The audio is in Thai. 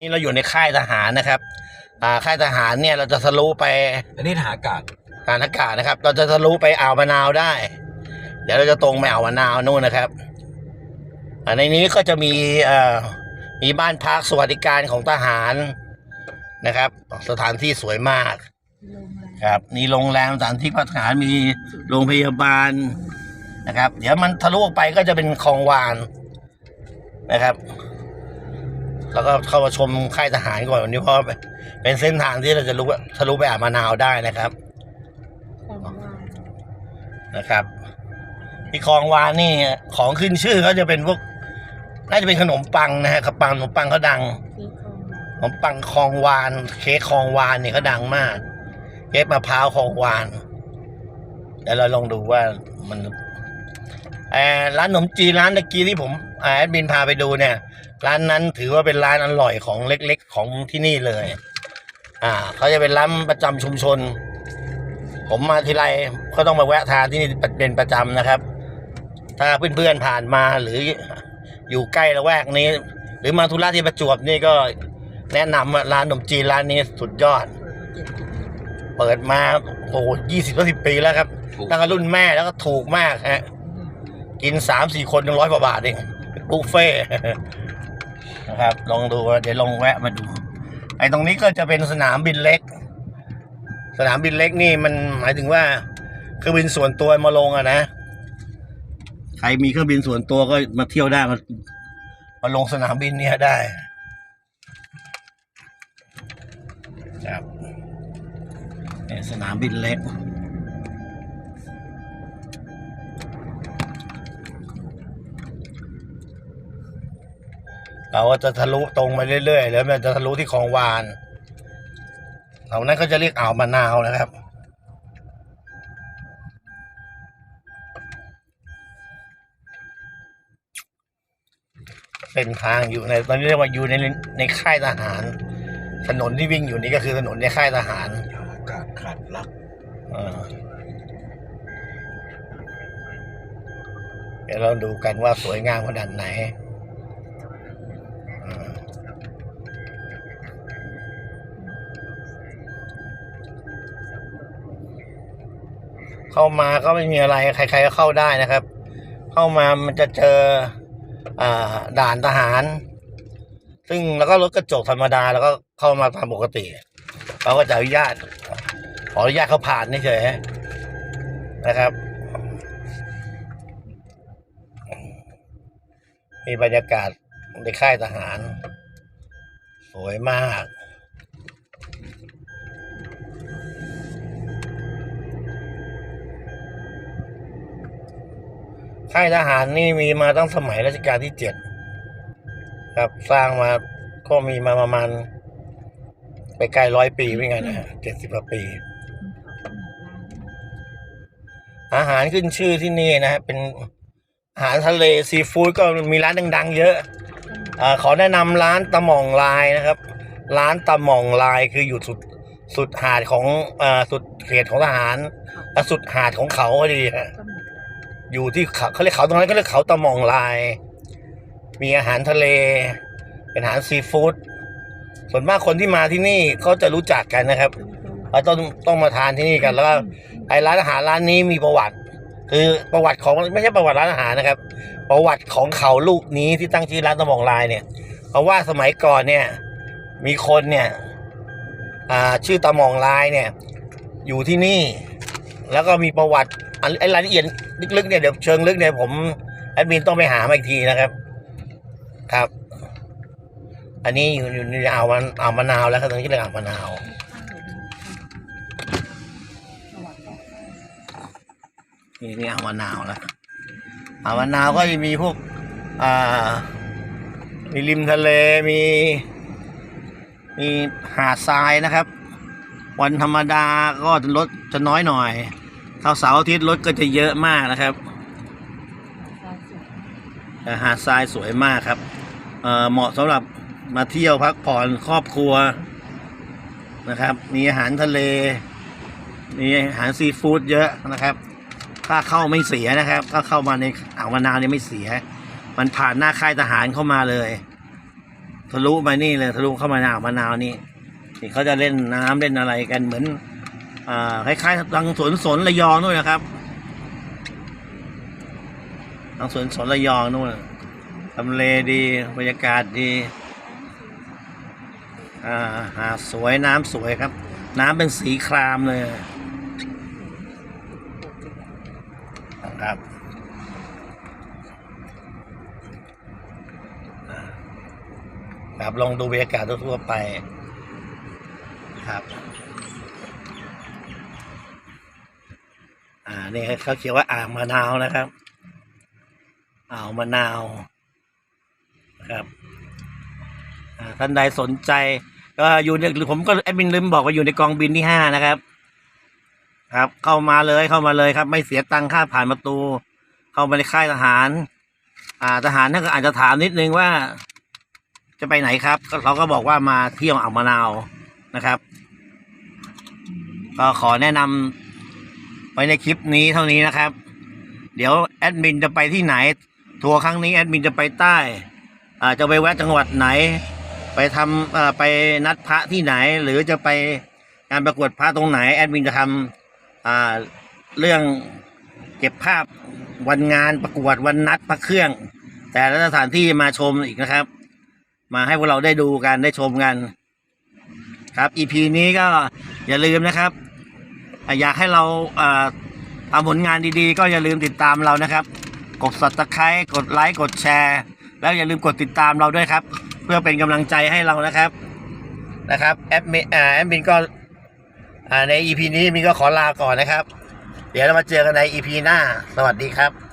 นี่เราอยู่ในค่ายทหารนะครับ อ่า ค่ายทหารเนี่ยเราจะทะลุไปอันนี้ทหารอากาศฐานอากาศนะครับ เราจะทะลุไปอ่าวมะนาวได้ เดี๋ยวเราจะตรงไปอ่าวมะนาวนู่นนะครับอ่าในนี้ก็จะมีเอ่อมีบ้านพักสวัสดิการของทหารนะครับ สถานที่สวยมาก ครับ มีโรงแรมสถานที่พักทหารมีโรงพยาบาลนะครับ เดี๋ยวมันทะลุออกไปก็จะเป็นคลองวานนะครับ แล้วก็เข้ามาชมค่ายทหารก่อนวันนี้เพราะเป็นเส้นทางที่เราจะรู้ว่าทะลุไปอ่าวมะนาวได้นะครับนะครับที่คลองวานนี่ของขึ้นชื่อเขาจะเป็นพวกน่าจะเป็นขนมปังนะฮะขนมปังขนมปังเขาดังขนมปังคลองวาน เค้กคลองวานเนี่ยเขาดังมากเค้กมะพร้าวคลองวานเดี๋ยวเราลองดูว่ามันเอ่อร้านขนมจีนร้านตะกี้ที่ผมอ่า แอดมินพาไปดูเนี่ย ร้านนั้นถือว่าเป็นร้านอร่อยของเล็กๆ ของที่นี่เลย อ่าเขาจะเป็นร้านประจำชุมชน ผมมาทีไรก็ต้องมาแวะทานที่นี่เป็นประจำนะครับ ถ้าเพื่อนๆผ่านมาหรืออยู่ใกล้ละแวกนี้ หรือมาธุระที่ประจวบนี่ก็แนะนำว่าร้านขนมจีนร้านนี้สุดยอด เปิดมาโอ้ยี่สิบสิบปีแล้วครับถูกตั้งแต่รุ่นแม่แล้วก็ถูกมากฮะกินสามสี่คนหนึ่งร้อยกว่าบาทเอง บุฟเฟ่นะครับ ลองดูเดี๋ยวลองแวะมาดู ไอ้ตรงนี้ก็จะเป็นสนามบินเล็ก สนามบินเล็กนี่มันหมายถึงว่าเครื่องบินส่วนตัวมาลงอะนะ ใครมีเครื่องบินส่วนตัวก็มาเที่ยวได้มามาลงสนามบินเนี่ยได้ครับสนามบินเล็ก เราก็จะทะลุตรงไปเรื่อยๆแล้วมันจะทะลุที่คลองวานแถวนั้นเขาจะเรียกอ่าวมะนาวนะครับเส้นทางอยู่ในตอนนี้เรียกว่าอยู่ในในค่ายทหาร ถนนที่วิ่งอยู่นี่ก็คือถนนในค่ายทหารทหารอากาศขาดรักเออเดี๋ยวเราดูกันว่าสวยงามขนาดไหน เข้ามาก็ไม่มีอะไรใคร ๆ ก็เข้าได้นะครับ เข้ามามันจะเจออ่าด่านทหาร ซึ่งแล้วก็รถกระจกธรรมดาแล้วก็เข้ามาตามปกติเขาก็จะอนุญาตขออนุญาตเขาผ่านนี่เฉยนะครับ มีบรรยากาศในค่ายทหาร สวยมาก ค่ายทหารนี่มีมาตั้งสมัยรัชกาลที่เจ็ดครับสร้างมาก็มีมาประมาณ ไปใกล้ร้อยปีไม่ไงนะฮะเจ็ดสิบกว่าปี อาหารขึ้นชื่อที่นี่นะเป็นอาหารทะเลซีฟู้ดก็มีร้านดัง ๆ เยอะอขอแนะนำร้านตะหม่องลายนะครับ ร้านตะหม่องลายคืออยู่สุดสุดหาดของอสุดเขตของทหารสุดหาดของเขาพอดีฮะ อยู่ที่เขาเขาเรียกเขาตรงนั้นเขาเรียกเขาตะหมองลาย มีอาหารทะเล เป็นอาหารซีฟู้ดส่วนมากคนที่มาที่นี่เขาจะรู้จักกันนะครับเราต้องต้องมาทานที่นี่กัน แล้วก็ไอ้ร้านอาหารร้านนี้มีประวัติ คือประวัติของไม่ใช่ประวัติร้านอาหารนะครับ ประวัติของเขาลูกนี้ที่ตั้งชื่อร้านตะมองลายเนี่ย เพราะว่าสมัยก่อนเนี่ย มีคนเนี่ย อ่าชื่อตะมองลายเนี่ย อยู่ที่นี่ แล้วก็มีประวัติไอ้รายละเอียดลึกๆเนี่ยเดี๋ยวเชิงลึกเนี่ยผมแอดมินต้องไปหามาอีกทีนะครับ ครับ อันนี้อยู่อยู่ในอ่าวมันอ่าวมะนาวแล้วครับตรงนี้เรียกอ่าวมะนาวนี่นี่อ่าวมะนาวแล้วอ่าวมะนาวก็จะมีพวก อ่า มีริมทะเลมี มีหาดทรายนะครับ วันธรรมดาก็รถจะน้อยหน่อยถ้าเสาร์อาทิตย์รถก็จะเยอะมากนะครับหาดทรายสวยมากครับเเหมาะสำหรับมาเที่ยวพักผ่อนครอบครัวนะครับ มีอาหารทะเล มีอาหารซีฟู้ดเยอะนะครับ ค่าเข้าไม่เสียนะครับถ้าเข้ามาในอ่าวมะนาวเนี่ยไม่เสีย มันผ่านหน้าค่ายทหารเข้ามาเลย ทะลุมานี่เลย ทะลุเข้ามาหนอ่าวมะนาวนี่ นี่เขาจะเล่นน้ำเล่นอะไรกันเหมือนอ่าคล้ายๆทางสวนสนระยองนู่นนะครับทางสวนสนระยองนู่นทำเลดีบรรยากาศดีอ่าหาสวยน้ำสวยครับ น้ำเป็นสีครามเลยนะครับครับลองดูบรรยากาศทั่วไป ครับ อ่านี่เขาเขียนว่าอ่างมะนาวนะครับอ่าวมะนาวนะครับอ่าท่านใดสนใจ ก็อยู่ในหรือผมก็แอดมินลืมบอกว่าอยู่ในกองบินที่ห้านะครับ ครับ เข้ามาเลยเข้ามาเลยครับ ไม่เสียตังค่าผ่านประตู เข้ามาในค่ายทหาร อ่าทหารท่านก็อาจจะถามนิดนึงว่า จะไปไหนครับ ก็เราก็บอกว่ามาเที่ยวอ่าวมะนาว นะครับ ก็ขอแนะนำไว้ในคลิปนี้เท่านี้นะครับ เดี๋ยวแอดมินจะไปที่ไหน ทัวร์ครั้งนี้แอดมินจะไปใต้อ่าจะไปแวะจังหวัดไหน ไปทำอ่อไปนัดพระที่ไหน หรือจะไปงานประกวดพระตรงไหน แอดมินจะทำอ่าเรื่องเก็บภาพวันงานประกวดวันนัดพระเครื่อง แต่ละสถานที่มาชมอีกนะครับ มาให้พวกเราได้ดูกันได้ชมกัน ครับ EP นี้ก็อย่าลืมนะครับ อยากให้เราอ่าทำผลงานดีๆ ก็อย่าลืมติดตามเรานะครับ กด subscribe กดไลค์กดแชร์ แล้วอย่าลืมกดติดตามเราด้วยครับ เพื่อเป็นกำลังใจให้เรานะครับนะครับแอดมินอ่าแอดมินก็ใน EP นี้มินก็ขอลาก่อนนะครับ เดี๋ยวเรามาเจอกันใน EP หน้า สวัสดีครับ